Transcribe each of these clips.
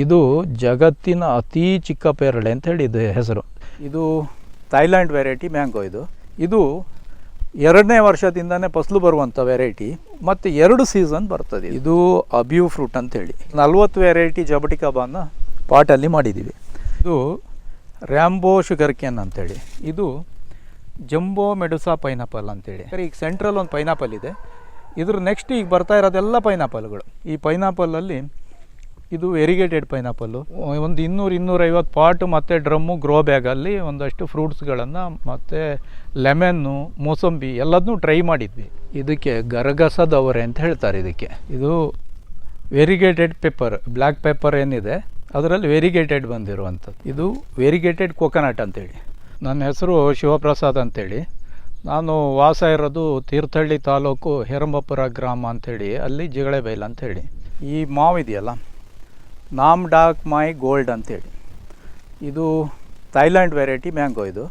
ಇದು ಜಗತ್ತಿನ ಅತಿ ಚಿಕ್ಕ ಪೇರಳೆ ಅಂತ ಹೇಳಿ ಇದು ಹೆಸರು. ಇದು ಥೈಲ್ಯಾಂಡ್ ವೆರೈಟಿ ಮ್ಯಾಂಗೋ ಇದು. ಇದು ಎರಡನೇ ವರ್ಷದಿಂದನೇ ಫಸಲು ಬರುವಂಥ ವೆರೈಟಿ. ಮತ್ತು ಎರಡು ಸೀಸನ್ ಬರ್ತದೆ ಇದು. ಅಬ್ಯೂ ಫ್ರೂಟ್ ಅಂತೇಳಿ ನಲ್ವತ್ತು ವೆರೈಟಿ ಜಬಟಿಕಾಬಾನ ಪಾಟಲ್ಲಿ ಮಾಡಿದ್ದೀವಿ. ಇದು ರ್ಯಾಂಬೋ ಶುಗರ್ ಕೇನ್ ಅಂತೇಳಿ ಇದು ಜಂಬೋ ಮೆಡುಸಾ ಪೈನಾಪಲ್ ಅಂತೇಳಿ ಈಗ ಸೆಂಟ್ರಲ್ ಒಂದು ಪೈನಾಪಲ್ ಇದೆ. ಇದ್ರ ನೆಕ್ಸ್ಟ್ ಈಗ ಬರ್ತಾ ಇರೋದೆಲ್ಲ ಪೈನಾಪಲ್ಗಳು. ಈ ಪೈನಾಪಲಲ್ಲಿ ಇದು ವೆರಿಗೇಟೆಡ್ ಪೈನಾಪಲ್ಲು ಒಂದು ಇನ್ನೂರು ಇನ್ನೂರೈವತ್ತು ಪಾಟ್ ಮತ್ತು ಡ್ರಮ್ಮು ಗ್ರೋ ಬ್ಯಾಗಲ್ಲಿ ಒಂದಷ್ಟು ಫ್ರೂಟ್ಸ್ಗಳನ್ನು ಮತ್ತು ಲೆಮನ್ನು ಮೋಸಂಬಿ ಎಲ್ಲದನ್ನೂ ಟ್ರೈ ಮಾಡಿದ್ವಿ. ಇದಕ್ಕೆ ಗರಗಸದವರೆ ಅಂತ ಹೇಳ್ತಾರೆ ಇದಕ್ಕೆ. ಇದು ವೆರಿಗೇಟೆಡ್ ಪೇಪರ್ ಬ್ಲ್ಯಾಕ್ ಪೇಪರ್ ಏನಿದೆ ಅದರಲ್ಲಿ ವೆರಿಗೇಟೆಡ್ ಬಂದಿರುವಂಥದ್ದು. ಇದು ವೆರಿಗೇಟೆಡ್ ಕೊಕೊನಟ್ ಅಂತೇಳಿ. ನನ್ನ ಹೆಸರು ಶಿವಪ್ರಸಾದ್ ಅಂತೇಳಿ. ನಾನು ವಾಸ ಇರೋದು ತೀರ್ಥಹಳ್ಳಿ ತಾಲೂಕು ಹೇರಂಬಪುರ ಗ್ರಾಮ ಅಂಥೇಳಿ ಅಲ್ಲಿ ಜಿಗಳೆಬೈಲ್ ಅಂಥೇಳಿ ಈ ಮಾವು ಇದೆಯಲ್ಲ ನಾಮ್ ಡಾಕ್ ಮೈ ಗೋಲ್ಡ್ ಅಂತೇಳಿ. ಇದು ಥೈಲ್ಯಾಂಡ್ ವೆರೈಟಿ ಮ್ಯಾಂಗೋ ಇದು.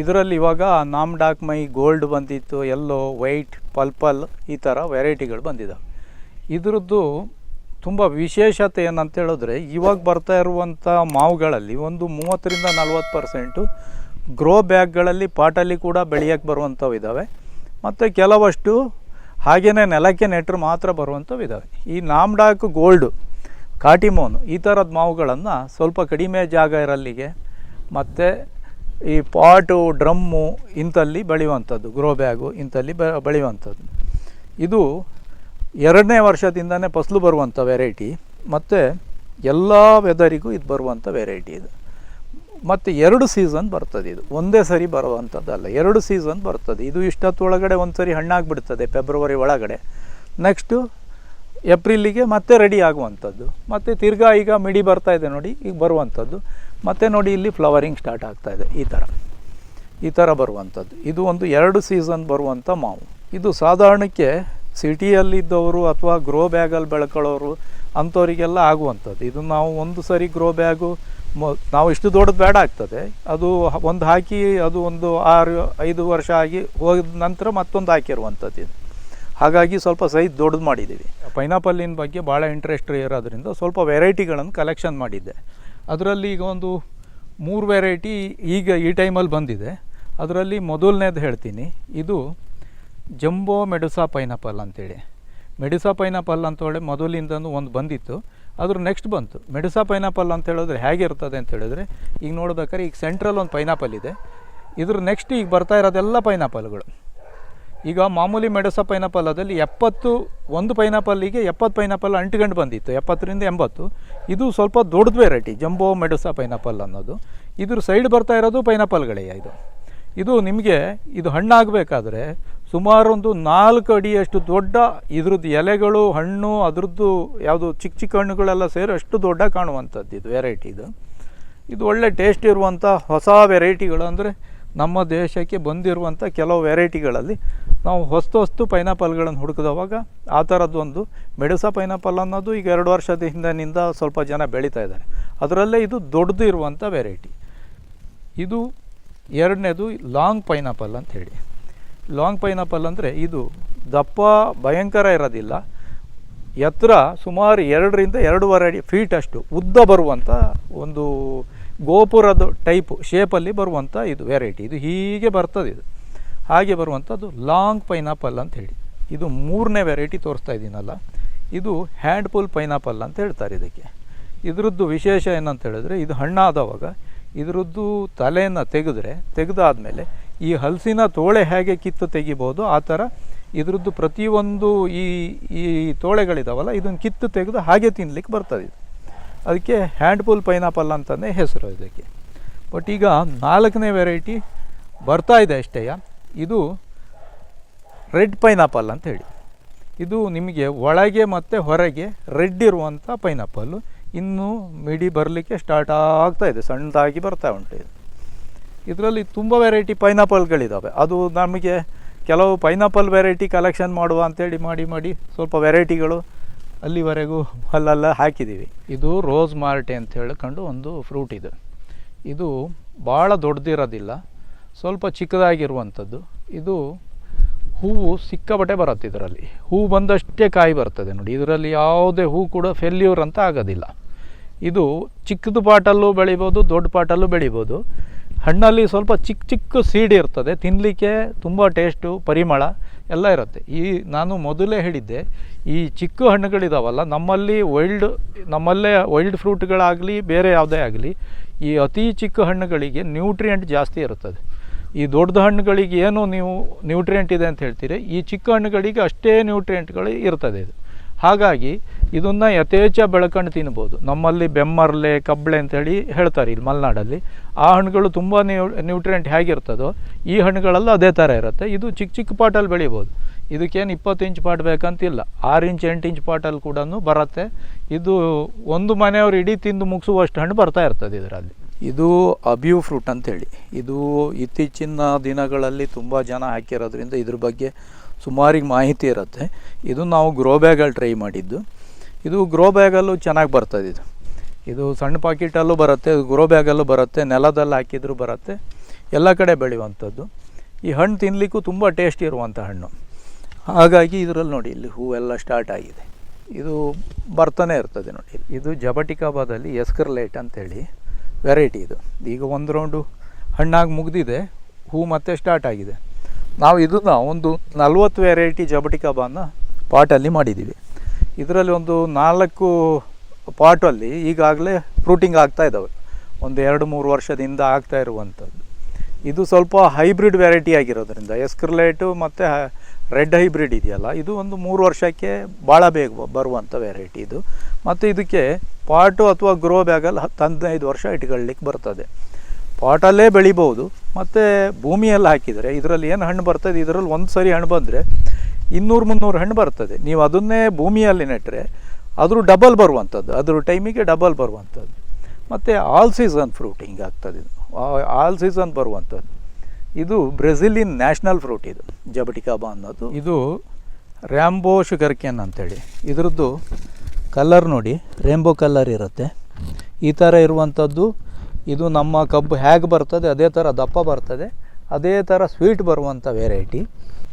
ಇದರಲ್ಲಿ ಇವಾಗ ನಾಮ್ ಡಾಕ್ ಮೈ ಗೋಲ್ಡ್ ಬಂದಿತ್ತು, ಎಲ್ಲೋ, ವೈಟ್, ಪಲ್ಪಲ್ ಈ ಥರ ವೆರೈಟಿಗಳು ಬಂದಿದ್ದಾವೆ ಇದರದ್ದು ತುಂಬ ವಿಶೇಷತೆ ಏನಂತ ಹೇಳಿದ್ರೆ, ಇವಾಗ ಬರ್ತಾ ಇರುವಂಥ ಮಾವುಗಳಲ್ಲಿ ಒಂದು ಮೂವತ್ತರಿಂದ ನಲ್ವತ್ತು ಪರ್ಸೆಂಟು ಗ್ರೋ ಬ್ಯಾಗ್ಗಳಲ್ಲಿ ಪಾಟಲ್ಲಿ ಕೂಡ ಬೆಳೆಯೋಕ್ಕೆ ಬರುವಂಥವು ಇದ್ದಾವೆ ಮತ್ತು ಕೆಲವಷ್ಟು ಹಾಗೆಯೇ ನೆಲಕ್ಕೆ ನೆಟ್ಟರು ಮಾತ್ರ ಬರುವಂಥವು ಇದ್ದಾವೆ ಈ ನಾಮ್ಡಾಕ್ ಗೋಲ್ಡು ಕಾಟಿಮೋನು, ಈ ಥರದ ಮಾವುಗಳನ್ನು ಸ್ವಲ್ಪ ಕಡಿಮೆ ಜಾಗ ಇರಲ್ಲಿಗೆ ಮತ್ತು ಈ ಪಾಟು, ಡ್ರಮ್ಮು ಇಂಥಲ್ಲಿ ಬೆಳೆಯುವಂಥದ್ದು ಗ್ರೋ ಬ್ಯಾಗು ಇಂಥಲ್ಲಿ ಬೆಳೆಯುವಂಥದ್ದು. ಇದು ಎರಡನೇ ವರ್ಷದಿಂದನೇ ಫಸಲು ಬರುವಂಥ ವೆರೈಟಿ ಮತ್ತು ಎಲ್ಲ ವೆದರಿಗೂ ಇದು ಬರುವಂಥ ವೆರೈಟಿ ಇದು. ಮತ್ತು ಎರಡು ಸೀಸನ್ ಬರ್ತದೆ ಇದು. ಒಂದೇ ಸರಿ ಬರುವಂಥದ್ದಲ್ಲ, ಎರಡು ಸೀಸನ್ ಬರ್ತದೆ. ಇದು ಇಷ್ಟೊತ್ತೊಳಗಡೆ ಒಂದು ಸರಿ ಹಣ್ಣಾಗಿಬಿಡ್ತದೆ ಫೆಬ್ರವರಿ ಒಳಗಡೆ. ನೆಕ್ಸ್ಟು ಏಪ್ರಿಲಿಗೆ ಮತ್ತೆ ರೆಡಿ ಆಗುವಂಥದ್ದು. ಮತ್ತು ತಿರ್ಗಾ ಈಗ ಮಿಡಿ ಬರ್ತಾ ಇದೆ ನೋಡಿ, ಈಗ ಬರುವಂಥದ್ದು. ಮತ್ತೆ ನೋಡಿ ಇಲ್ಲಿ ಫ್ಲವರಿಂಗ್ ಸ್ಟಾರ್ಟ್ ಆಗ್ತಾ ಇದೆ. ಈ ಥರ. ಈ ಥರ ಬರುವಂಥದ್ದು. ಇದು ಒಂದು ಎರಡು ಸೀಸನ್ ಬರುವಂಥ ಮಾವು. ಇದು ಸಾಧಾರಣಕ್ಕೆ ಸಿಟಿಯಲ್ಲಿದ್ದವರು ಅಥವಾ ಗ್ರೋ ಬ್ಯಾಗಲ್ಲಿ ಬೆಳ್ಕೊಳ್ಳೋರು ಅಂಥವರಿಗೆಲ್ಲ ಆಗುವಂಥದ್ದು. ಇದು ನಾವು ಒಂದು ಸರಿ ಗ್ರೋ ಬ್ಯಾಗು ಮೊ, ನಾವು ಇಷ್ಟು ದೊಡ್ಡದು ಬೇಡ ಆಗ್ತದೆ. ಅದು ಒಂದು ಹಾಕಿ ಅದು ಒಂದು ಆರು, ಐದು ವರ್ಷ ಆಗಿ ಹೋದ ನಂತರ ಮತ್ತೊಂದು ಹಾಕಿರುವಂಥದ್ದು ಇದು. ಹಾಗಾಗಿ ಸ್ವಲ್ಪ ಸೈಜ್ ದೊಡ್ಡದು ಮಾಡಿದ್ದೀವಿ. ಪೈನಾಪಲ್ಲಿನ ಬಗ್ಗೆ ಭಾಳ ಇಂಟ್ರೆಸ್ಟ್ ಇರೋದ್ರಿಂದ ಸ್ವಲ್ಪ ವೆರೈಟಿಗಳನ್ನು ಕಲೆಕ್ಷನ್ ಮಾಡಿದ್ದೆ. ಅದರಲ್ಲಿ ಈಗ ಒಂದು ಮೂರು ವೆರೈಟಿ ಈಗ ಈ ಟೈಮಲ್ಲಿ ಬಂದಿದೆ. ಅದರಲ್ಲಿ ಮೊದಲನೇದು ಹೇಳ್ತೀನಿ. ಇದು ಜಂಬೋ ಮೆಡುಸಾ ಪೈನಾಪಲ್ ಅಂತೇಳಿ. ಮೆಡಿಸಾ ಪೈನಾಪಲ್ ಅಂತ ಹೇಳಿ ಮೊದಲಿಂದನೂ ಒಂದು ಬಂದಿತ್ತು. ಅದ್ರ ನೆಕ್ಸ್ಟ್ ಬಂತು. ಮೆಡಿಸಾ ಪೈನಾಪಲ್ ಅಂತ ಹೇಳಿದ್ರೆ ಹೇಗಿರ್ತದೆ ಅಂತ ಹೇಳಿದ್ರೆ, ಈಗ ನೋಡ್ಬೇಕಾದ್ರೆ ಈಗ ಸೆಂಟ್ರಲ್ ಒಂದು ಪೈನಾಪಲ್ ಇದೆ. ಇದ್ರ ನೆಕ್ಸ್ಟ್ ಈಗ ಬರ್ತಾ ಇರೋದೆಲ್ಲ ಪೈನಾಪಲ್ಗಳು. ಈಗ ಮಾಮೂಲಿ ಮೆಡಸ ಪೈನಾಪಲ್ ಅದರಲ್ಲಿ ಎಪ್ಪತ್ತು, ಒಂದು ಪೈನಾಪಲ್ಲಿಗೆ ಎಪ್ಪತ್ತು ಪೈನಾಪಲ್ ಅಂಟ್ಕೊಂಡು ಬಂದಿತ್ತು, ಎಪ್ಪತ್ತರಿಂದ ಎಂಬತ್ತು. ಇದು ಸ್ವಲ್ಪ ದೊಡ್ಡದು ವೆರೈಟಿ ಜಂಬೋ ಮೆಡಸ ಪೈನಾಪಲ್ ಅನ್ನೋದು. ಇದ್ರ ಸೈಡ್ ಬರ್ತಾ ಇರೋದು ಪೈನಾಪಲ್ಗಳೇ ಇದು. ಇದು ನಿಮಗೆ ಇದು ಹಣ್ಣಾಗಬೇಕಾದ್ರೆ ಸುಮಾರು ಒಂದು ನಾಲ್ಕು ಅಡಿಯಷ್ಟು ದೊಡ್ಡ ಇದ್ರದ್ದು ಎಲೆಗಳು, ಹಣ್ಣು, ಅದ್ರದ್ದು ಯಾವುದು ಚಿಕ್ಕ ಚಿಕ್ಕ ಹಣ್ಣುಗಳೆಲ್ಲ ಸೇರಿ ಅಷ್ಟು ದೊಡ್ಡ ಕಾಣುವಂಥದ್ದು ಇದು ವೆರೈಟಿ ಇದು. ಇದು ಒಳ್ಳೆ ಟೇಸ್ಟ್ ಇರುವಂಥ ಹೊಸ ವೆರೈಟಿಗಳು ಅಂದರೆ ನಮ್ಮ ದೇಶಕ್ಕೆ ಬಂದಿರುವಂಥ ಕೆಲವು ವೆರೈಟಿಗಳಲ್ಲಿ ನಾವು ಹೊಸ್ತು ಹೊಸ್ತು ಪೈನಾಪಲ್ಗಳನ್ನು ಹುಡುಕಿದವಾಗ ಆ ಥರದ್ದೊಂದು ಮೆಡಸ ಪೈನಾಪಲ್ ಅನ್ನೋದು ಈಗ ಎರಡು ವರ್ಷದ ಹಿಂದಿನಿಂದ ಸ್ವಲ್ಪ ಜನ ಬೆಳೀತಾ ಇದ್ದಾರೆ. ಅದರಲ್ಲೇ ಇದು ದೊಡ್ಡದು ಇರುವಂಥ ವೆರೈಟಿ. ಇದು ಎರಡನೇದು ಲಾಂಗ್ ಪೈನಾಪಲ್ ಅಂತ ಹೇಳಿ. ಲಾಂಗ್ ಪೈನಾಪಲ್ ಅಂದರೆ ಇದು ದಪ್ಪ ಭಯಂಕರ ಇರೋದಿಲ್ಲ. ಎತ್ತರ ಸುಮಾರು ಎರಡರಿಂದ ಎರಡೂವರೆ ಅಡಿ ಫೀಟ್ ಅಷ್ಟು ಉದ್ದ ಬರುವಂಥ ಒಂದು ಗೋಪುರದ ಟೈಪು ಶೇಪಲ್ಲಿ ಬರುವಂಥ ಇದು ವೆರೈಟಿ ಇದು ಹೀಗೆ ಬರ್ತದೆ ಇದು. ಹಾಗೆ ಬರುವಂಥದ್ದು ಲಾಂಗ್ ಪೈನಾಪಲ್ ಅಂತ ಹೇಳಿ. ಇದು ಮೂರನೇ ವೆರೈಟಿ ತೋರಿಸ್ತಾ ಇದ್ದೀನಲ್ಲ. ಇದು ಹ್ಯಾಂಡ್ ಪುಲ್ ಪೈನಾಪಲ್ ಅಂತ ಹೇಳ್ತಾರೆ ಇದಕ್ಕೆ. ಇದರದ್ದು ವಿಶೇಷ ಏನಂತ ಹೇಳಿದ್ರೆ, ಇದು ಹಣ್ಣಾದವಾಗ ಇದರದ್ದು ತಲೆಯನ್ನು ತೆಗೆದ್ರೆ, ತೆಗೆದಾದ್ಮೇಲೆ ಈ ಹಲಸಿನ ತೋಳೆ ಹೇಗೆ ಕಿತ್ತು ತೆಗಿಬೋದು, ಆ ಥರ ಇದರದ್ದು ಪ್ರತಿಯೊಂದು ಈ ಈ ತೋಳೆಗಳಿದಾವಲ್ಲ, ಇದನ್ನು ಕಿತ್ತು ತೆಗೆದು ಹಾಗೆ ತಿನ್ಲಿಕ್ಕೆ ಬರ್ತದೆ ಇದು. ಅದಕ್ಕೆ ಹ್ಯಾಂಡ್ಫುಲ್ ಪೈನಾಪಲ್ ಅಂತಲೇ ಹೆಸರು ಇದಕ್ಕೆ. ಬಟ್ ಈಗ ನಾಲ್ಕನೇ ವೆರೈಟಿ ಬರ್ತಾ ಇದೆ ಅಷ್ಟೇ ಇದು ರೆಡ್ ಪೈನಾಪಲ್ ಅಂತ ಹೇಳಿ. ಇದು ನಿಮಗೆ ಒಳಗೆ ಮತ್ತು ಹೊರಗೆ ರೆಡ್ ಇರುವಂಥ ಪೈನಾಪಲ್ಲು ಇನ್ನೂ ಮಿಡಿ ಬರಲಿಕ್ಕೆ ಸ್ಟಾರ್ಟ್ ಆಗ್ತಾ ಇದೆ, ಸಣ್ಣದಾಗಿ ಬರ್ತಾ ಉಂಟು ಇದು. ಇದರಲ್ಲಿ ತುಂಬ ವೆರೈಟಿ ಪೈನಾಪಲ್ಗಳಿದ್ದಾವೆ ಅದು ನಮಗೆ ಕೆಲವು ಪೈನಾಪಲ್ ವೆರೈಟಿ ಕಲೆಕ್ಷನ್ ಮಾಡುವ ಅಂತೇಳಿ ಮಾಡಿ ಮಾಡಿ ಸ್ವಲ್ಪ ವೆರೈಟಿಗಳು ಅಲ್ಲಿವರೆಗೂ ಅಲ್ಲೆಲ್ಲ ಹಾಕಿದ್ದೀವಿ ಇದು ರೋಸ್ ಮಾರ್ಟೆ ಅಂತ ಹೇಳ್ಕೊಂಡು ಒಂದು ಫ್ರೂಟ್ ಇದೆ. ಇದು ಭಾಳ ದೊಡ್ಡದಿರೋದಿಲ್ಲ ಸ್ವಲ್ಪ ಚಿಕ್ಕದಾಗಿರುವಂಥದ್ದು. ಇದು ಹೂವು ಸಿಕ್ಕಾಪಟ್ಟೆ ಬರುತ್ತೆ ಇದರಲ್ಲಿ. ಹೂ ಬಂದಷ್ಟೇ ಕಾಯಿ ಬರ್ತದೆ ನೋಡಿ. ಇದರಲ್ಲಿ ಯಾವುದೇ ಹೂ ಕೂಡ ಫೆಲ್ಯೂರ್ ಅಂತ ಆಗೋದಿಲ್ಲ. ಇದು ಚಿಕ್ಕದು ಪಾಟಲ್ಲೂ ಬೆಳಿಬೋದು ದೊಡ್ಡ ಪಾಟಲ್ಲೂ ಬೆಳಿಬೋದು. ಹಣ್ಣಲ್ಲಿ ಸ್ವಲ್ಪ ಚಿಕ್ಕ ಚಿಕ್ಕ ಸೀಡ್ ಇರ್ತದೆ. ತಿನ್ನಲಿಕ್ಕೆ ತುಂಬ ಟೇಸ್ಟು ಪರಿಮಳ. ಎಲ್ಲ ಇರುತ್ತೆ. ಈ ನಾನು ಮೊದಲೇ ಹೇಳಿದ್ದೆ, ಈ ಚಿಕ್ಕ ಹಣ್ಣುಗಳಿದಾವಲ್ಲ, ನಮ್ಮಲ್ಲಿ ವೈಲ್ಡ್ ನಮ್ಮಲ್ಲೇ ವೈಲ್ಡ್ ಫ್ರೂಟ್ಗಳಾಗಲಿ ಬೇರೆ ಯಾವುದೇ ಆಗಲಿ, ಈ ಅತಿ ಚಿಕ್ಕ ಹಣ್ಣುಗಳಿಗೆ ನ್ಯೂಟ್ರಿಯೆಂಟ್ ಜಾಸ್ತಿ ಇರುತ್ತದೆ. ಈ ದೊಡ್ಡ ಹಣ್ಣುಗಳಿಗೆ ಏನು ನೀವು ನ್ಯೂಟ್ರಿಯೆಂಟ್ ಇದೆ ಅಂತ ಹೇಳ್ತೀರಿ, ಈ ಚಿಕ್ಕ ಹಣ್ಣುಗಳಿಗೆ ಅಷ್ಟೇ ನ್ಯೂಟ್ರಿಯೆಂಟ್ಗಳು ಇರ್ತದೆ ಇದು. ಹಾಗಾಗಿ ಇದನ್ನು ಯಥೇಚ್ಛ ಬೆಳ್ಕೊಂಡು ತಿನ್ಬೋದು. ನಮ್ಮಲ್ಲಿ ಬೆಮ್ಮರ್ಲೆ, ಕಬ್ಳೆ ಅಂತೇಳಿ ಹೇಳ್ತಾರೆ ಇಲ್ಲಿ ಮಲೆನಾಡಲ್ಲಿ. ಆ ಹಣ್ಣುಗಳು ತುಂಬ ನ್ಯೂ ನ್ಯೂಟ್ರಿಯೆಂಟ್ ಹೇಗಿರ್ತದೋ ಈ ಹಣ್ಣುಗಳೆಲ್ಲ ಅದೇ ಥರ ಇರುತ್ತೆ. ಇದು ಚಿಕ್ಕ ಚಿಕ್ಕ ಪಾಟಲ್ಲಿ ಬೆಳಿಬೋದು. ಇದಕ್ಕೇನು ಇಪ್ಪತ್ತು ಇಂಚ್ ಪಾಟ್ ಬೇಕಂತಿಲ್ಲ. ಆರು ಇಂಚ್, ಎಂಟು ಇಂಚ್ ಪಾಟಲ್ಲಿ ಕೂಡ ಬರುತ್ತೆ. ಇದು ಒಂದು ಮನೆಯವರು ಇಡೀ ತಿಂದು ಮುಗಿಸುವಷ್ಟು ಹಣ್ಣು ಬರ್ತಾ ಇರ್ತದೆ ಇದರಲ್ಲಿ. ಇದು ಅಬ್ಯೂ ಫ್ರೂಟ್ ಅಂತೇಳಿ. ಇದು ಇತ್ತೀಚಿನ ದಿನಗಳಲ್ಲಿ ತುಂಬ ಜನ ಹಾಕಿರೋದ್ರಿಂದ ಇದ್ರ ಬಗ್ಗೆ ಸುಮಾರಿಗೆ ಮಾಹಿತಿ ಇರುತ್ತೆ. ಇದು ನಾವು ಗ್ರೋ ಬ್ಯಾಗಲ್ಲಿ ಟ್ರೈ ಮಾಡಿದ್ದು. ಇದು ಗ್ರೋ ಬ್ಯಾಗಲ್ಲೂ ಚೆನ್ನಾಗಿ ಬರ್ತದೆ ಇದು. ಇದು ಸಣ್ಣ ಪಾಕಿಟಲ್ಲೂ ಬರುತ್ತೆ ಗ್ರೋ ಬ್ಯಾಗಲ್ಲೂ ಬರುತ್ತೆ, ನೆಲದಲ್ಲಿ ಹಾಕಿದರೂ ಬರುತ್ತೆ. ಎಲ್ಲ ಕಡೆ ಬೆಳೆಯುವಂಥದ್ದು. ಈ ಹಣ್ಣು ತಿನ್ನಲಿಕ್ಕೂ ತುಂಬ ಟೇಸ್ಟ್ ಇರುವಂಥ ಹಣ್ಣು. ಹಾಗಾಗಿ ಇದರಲ್ಲಿ ನೋಡಿ, ಇಲ್ಲಿ ಹೂವೆಲ್ಲ ಸ್ಟಾರ್ಟ್ ಆಗಿದೆ. ಇದು ಬರ್ತಾನೆ ಇರ್ತದೆ ನೋಡಿ. ಇದು ಜಬಟಿಕಾಬಾದಲ್ಲಿ ಎಸ್ಕರ್ಲೇಟ್ ಅಂತೇಳಿ ವೆರೈಟಿ ಇದು. ಈಗ ಒಂದು ರೌಂಡು ಹಣ್ಣಾಗಿ ಮುಗಿದಿದೆ, ಹೂ ಮತ್ತೆ ಸ್ಟಾರ್ಟ್ ಆಗಿದೆ. ನಾವು ಇದನ್ನು ಒಂದು ನಲ್ವತ್ತು ವೆರೈಟಿ ಜಬಟಿಕಾಬಾನ ಪಾಟಲ್ಲಿ ಮಾಡಿದ್ದೀವಿ ಇದರಲ್ಲಿ ಒಂದು ನಾಲ್ಕು ಪಾಟಲ್ಲಿ ಈಗಾಗಲೇ ಫ್ರೂಟಿಂಗ್ ಆಗ್ತಾ ಇದ್ದಾವೆ ಒಂದು ಎರಡು ಮೂರು ವರ್ಷದಿಂದ ಆಗ್ತಾ ಇರುವಂಥದ್ದು. ಇದು ಸ್ವಲ್ಪ ಹೈಬ್ರಿಡ್ ವೆರೈಟಿ ಆಗಿರೋದ್ರಿಂದ ಎಸ್ಕ್ರಲೇಟು ಮತ್ತು ರೆಡ್ ಹೈಬ್ರಿಡ್ ಇದೆಯಲ್ಲ, ಇದು ಒಂದು ಮೂರು ವರ್ಷಕ್ಕೆ ಭಾಳ ಬೇಗ ಬರುವಂಥ ವೆರೈಟಿ ಇದು. ಮತ್ತು ಇದಕ್ಕೆ ಪಾಟು ಅಥವಾ ಗ್ರೋ ಬ್ಯಾಗಲ್ಲಿ ಹತ್ತು ಹದಿನೈದು ವರ್ಷ ಇಟ್ಕೊಳ್ಳಿಕ್ಕೆ ಬರ್ತದೆ. ಪಾಟಲ್ಲೇ ಬೆಳಿಬೋದು, ಮತ್ತು ಭೂಮಿಯಲ್ಲಿ ಹಾಕಿದರೆ, ಇದರಲ್ಲಿ ಏನು ಹಣ್ಣು ಬರ್ತದೆ, ಇದರಲ್ಲಿ ಒಂದು ಸರಿ ಹಣ್ಣು ಬಂದರೆ ಇನ್ನೂರು ಮುನ್ನೂರು ಹಣ್ಣು ಬರ್ತದೆ. ನೀವು ಅದನ್ನೇ ಭೂಮಿಯಲ್ಲಿ ನೆಟ್ಟರೆ ಅದ್ರ ಡಬಲ್ ಬರುವಂಥದ್ದು. ಅದ್ರ ಟೈಮಿಗೆ ಡಬಲ್ ಬರುವಂಥದ್ದು. ಮತ್ತು ಆಲ್ ಸೀಸನ್ ಆಗ್ತದೆ. ಇದು ಆಲ್ ಸೀಸನ್ ಬರುವಂಥದ್ದು. ಇದು ಬ್ರೆಜಿಲಿಯನ್ ನ್ಯಾಷನಲ್ ಫ್ರೂಟ್ ಇದು, ಜಬಟಿಕಾಬಾ ಅನ್ನೋದು. ಇದು ರ್ಯಾಂಬೋ ಶುಗರ್ ಕೆನ್ ಅಂತೇಳಿ. ಇದ್ರದ್ದು ಕಲರ್ ನೋಡಿ ರೇಂಬೋ ಕಲರ್ ಇರುತ್ತೆ. ಈ ಥರ ಇರುವಂಥದ್ದು, ಇದು ನಮ್ಮ ಕಬ್ಬು ಹೇಗೆ ಬರ್ತದೆ, ಅದೇ ಥರ ದಪ್ಪ ಬರ್ತದೆ, ಅದೇ ಥರ ಸ್ವೀಟ್ ಬರುವಂಥ ವೆರೈಟಿ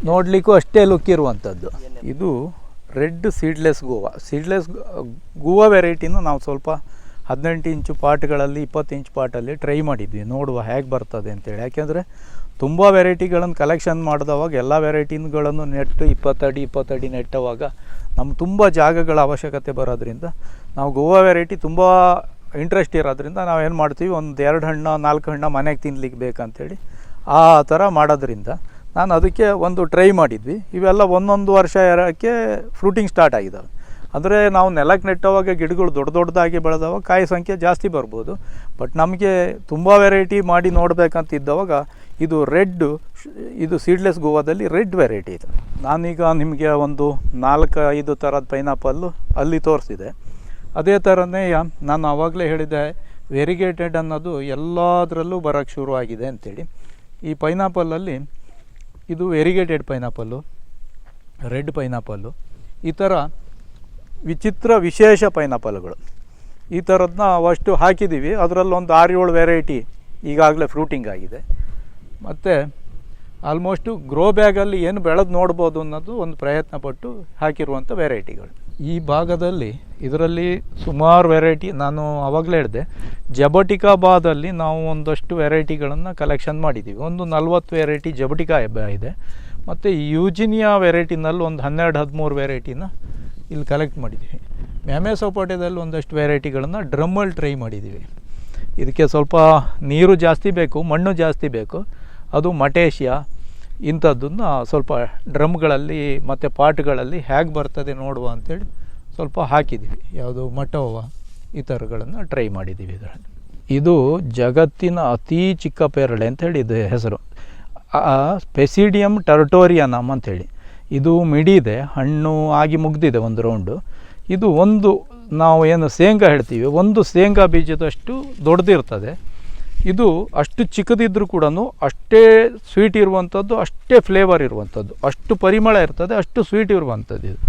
ನೋಡಲಿಕ್ಕೂ ಅಷ್ಟೇ ಲುಕ್ ಇರುವಂಥದ್ದು. ಇದು red seedless guava. Seedless guava ವೆರೈಟಿನೂ ನಾವು ಸ್ವಲ್ಪ ಹದಿನೆಂಟು ಇಂಚು ಪಾಟ್ಗಳಲ್ಲಿ, ಇಪ್ಪತ್ತು ಇಂಚು ಪಾಟಲ್ಲಿ ಟ್ರೈ ಮಾಡಿದ್ವಿ. ನೋಡುವ ಹೇಗೆ ಬರ್ತದೆ ಅಂತೇಳಿ. ಯಾಕೆಂದರೆ ತುಂಬ ವೆರೈಟಿಗಳನ್ನು ಕಲೆಕ್ಷನ್ ಮಾಡಿದವಾಗ ಎಲ್ಲ ವೆರೈಟಿಗಳನ್ನು ನೆಟ್ಟು ಇಪ್ಪತ್ತಡಿ ಇಪ್ಪತ್ತಡಿ ನೆಟ್ಟವಾಗ ನಮ್ಮ ತುಂಬ ಜಾಗಗಳ ಅವಶ್ಯಕತೆ ಬರೋದ್ರಿಂದ ನಾವು ಗೋವಾ ವೆರೈಟಿ ತುಂಬ ಇಂಟ್ರೆಸ್ಟ್ ಇರೋದ್ರಿಂದ ನಾವು ಏನು ಮಾಡ್ತೀವಿ, ಒಂದು ಎರಡು ಹಣ್ಣು, ನಾಲ್ಕು ಹಣ್ಣು ಮನೆಗೆ ತಿನ್ಲಿಕ್ಕೆ ಬೇಕಂತೇಳಿ ಆ ಥರ ಮಾಡೋದ್ರಿಂದ ನಾನು ಅದಕ್ಕೆ ಒಂದು ಟ್ರೈ ಮಾಡಿದ್ವಿ. ಇವೆಲ್ಲ ಒಂದೊಂದು ವರ್ಷ ಇರೋಕ್ಕೆ ಫ್ರೂಟಿಂಗ್ ಸ್ಟಾರ್ಟ್ ಆಗಿದ್ದಾವೆ ಅಂದರೆ ನಾವು ನೆಲಕ್ಕೆ ನೆಟ್ಟವಾಗ ಗಿಡಗಳು ದೊಡ್ಡ ದೊಡ್ಡದಾಗಿ ಬೆಳೆದವಾಗ ಕಾಯಿ ಸಂಖ್ಯೆ ಜಾಸ್ತಿ ಬರ್ಬೋದು. ಬಟ್ ನಮಗೆ ತುಂಬ ವೆರೈಟಿ ಮಾಡಿ ನೋಡಬೇಕಂತ ಇದ್ದವಾಗ ಇದು ರೆಡ್, ಇದು ಸೀಡ್ಲೆಸ್ ಗೋವಾದಲ್ಲಿ ರೆಡ್ ವೆರೈಟಿ ಇದು. ನಾನೀಗ ನಿಮಗೆ ಒಂದು ನಾಲ್ಕು, ಐದು ಥರದ ಪೈನಾಪಲ್ಲು ಅಲ್ಲಿ ತೋರಿಸಿದೆ. ಅದೇ ಥರನೇ ನಾನು ಆವಾಗಲೇ ಹೇಳಿದೆ ವೆರಿಗೇಟೆಡ್ ಅನ್ನೋದು ಎಲ್ಲದರಲ್ಲೂ ಬರೋಕ್ಕೆ ಶುರುವಾಗಿದೆ ಅಂಥೇಳಿ ಈ ಪೈನಾಪಲ್ಲಲ್ಲಿ ಇದು ವೆರಿಗೇಟೆಡ್ ಪೈನಾಪಲ್ಲು ರೆಡ್ ಪೈನಾಪಲ್ಲು ಈ ಥರ ವಿಚಿತ್ರ ವಿಶೇಷ ಪೈನಾಪಲ್ಗಳು ಈ ಥರದನ್ನ ಅವಷ್ಟು ಹಾಕಿದ್ದೀವಿ ಅದರಲ್ಲೊಂದು ಆರು ಏಳು ವೆರೈಟಿ ಈಗಾಗಲೇ ಫ್ರೂಟಿಂಗ್ ಆಗಿದೆ. ಮತ್ತು ಆಲ್ಮೋಸ್ಟು ಗ್ರೋ ಬ್ಯಾಗಲ್ಲಿ ಏನು ಬೆಳೆದು ನೋಡ್ಬೋದು ಅನ್ನೋದು ಒಂದು ಪ್ರಯತ್ನ ಪಟ್ಟು ಹಾಕಿರುವಂಥ ವೆರೈಟಿಗಳು ಈ ಭಾಗದಲ್ಲಿ ಇದರಲ್ಲಿ ಸುಮಾರು ವೆರೈಟಿ ನಾನು ಆವಾಗಲೇ ಹೇಳಿದೆ, ಜಬಟಿಕಾಬಾದಲ್ಲಿ ನಾವು ಒಂದಷ್ಟು ವೆರೈಟಿಗಳನ್ನು ಕಲೆಕ್ಷನ್ ಮಾಡಿದ್ದೀವಿ ಒಂದು ನಲ್ವತ್ತು ವೆರೈಟಿ ಜಬಟಿಕಾ ಇದೆ. ಮತ್ತು ಯೂಜಿನಿಯಾ ವೆರೈಟಿನಲ್ಲಿ ಒಂದು ಹನ್ನೆರಡು, ಹದಿಮೂರು ವೆರೈಟಿನ ಇಲ್ಲಿ ಕಲೆಕ್ಟ್ ಮಾಡಿದ್ದೀವಿ ಮ್ಯಾಮೆ ಸೋಪಾಟ್ಯದಲ್ಲಿ ಒಂದಷ್ಟು ವೆರೈಟಿಗಳನ್ನು ಡ್ರಮ್ಮಲ್ಲಿ ಟ್ರೈ ಮಾಡಿದ್ದೀವಿ ಇದಕ್ಕೆ ಸ್ವಲ್ಪ ನೀರು ಜಾಸ್ತಿ ಬೇಕು, ಮಣ್ಣು ಜಾಸ್ತಿ ಬೇಕು. ಅದು ಮಟೇಶಿಯಾ ಇಂಥದ್ದನ್ನು ಸ್ವಲ್ಪ ಡ್ರಮ್ಗಳಲ್ಲಿ ಮತ್ತು ಪಾಟ್ಗಳಲ್ಲಿ ಹೇಗೆ ಬರ್ತದೆ ನೋಡುವ ಅಂಥೇಳಿ ಸ್ವಲ್ಪ ಹಾಕಿದ್ದೀವಿ. ಯಾವುದು ಮಟೋವ ಈ ಥರಗಳನ್ನು ಟ್ರೈ ಮಾಡಿದ್ದೀವಿ ಇದರಲ್ಲಿ. ಇದು ಜಗತ್ತಿನ ಅತಿ ಚಿಕ್ಕ ಪೇರಳೆ ಅಂತೇಳಿ ಇದು ಹೆಸರು. ಪೆಸಿಡಿಯಂ ಟರ್ಟೋರಿಯನಮ್ ಅಂತೇಳಿ. ಇದು ಮಿಡಿದೆ, ಹಣ್ಣು ಆಗಿ ಮುಗ್ದಿದೆ ಒಂದು ರೌಂಡು. ಇದು ಒಂದು ನಾವು ಏನು ಶೇಂಗಾ ಹೇಳ್ತೀವಿ, ಒಂದು ಶೇಂಗಾ ಬೀಜದಷ್ಟು ದೊಡ್ಡದಿರ್ತದೆ. ಇದು ಅಷ್ಟು ಚಿಕ್ಕದಿದ್ದರೂ ಕೂಡ ಅಷ್ಟೇ ಸ್ವೀಟ್ ಇರುವಂಥದ್ದು, ಅಷ್ಟೇ ಫ್ಲೇವರ್ ಇರುವಂಥದ್ದು. ಅಷ್ಟು ಪರಿಮಳ ಇರ್ತದೆ, ಅಷ್ಟು ಸ್ವೀಟ್ ಇರುವಂಥದ್ದು ಇದು.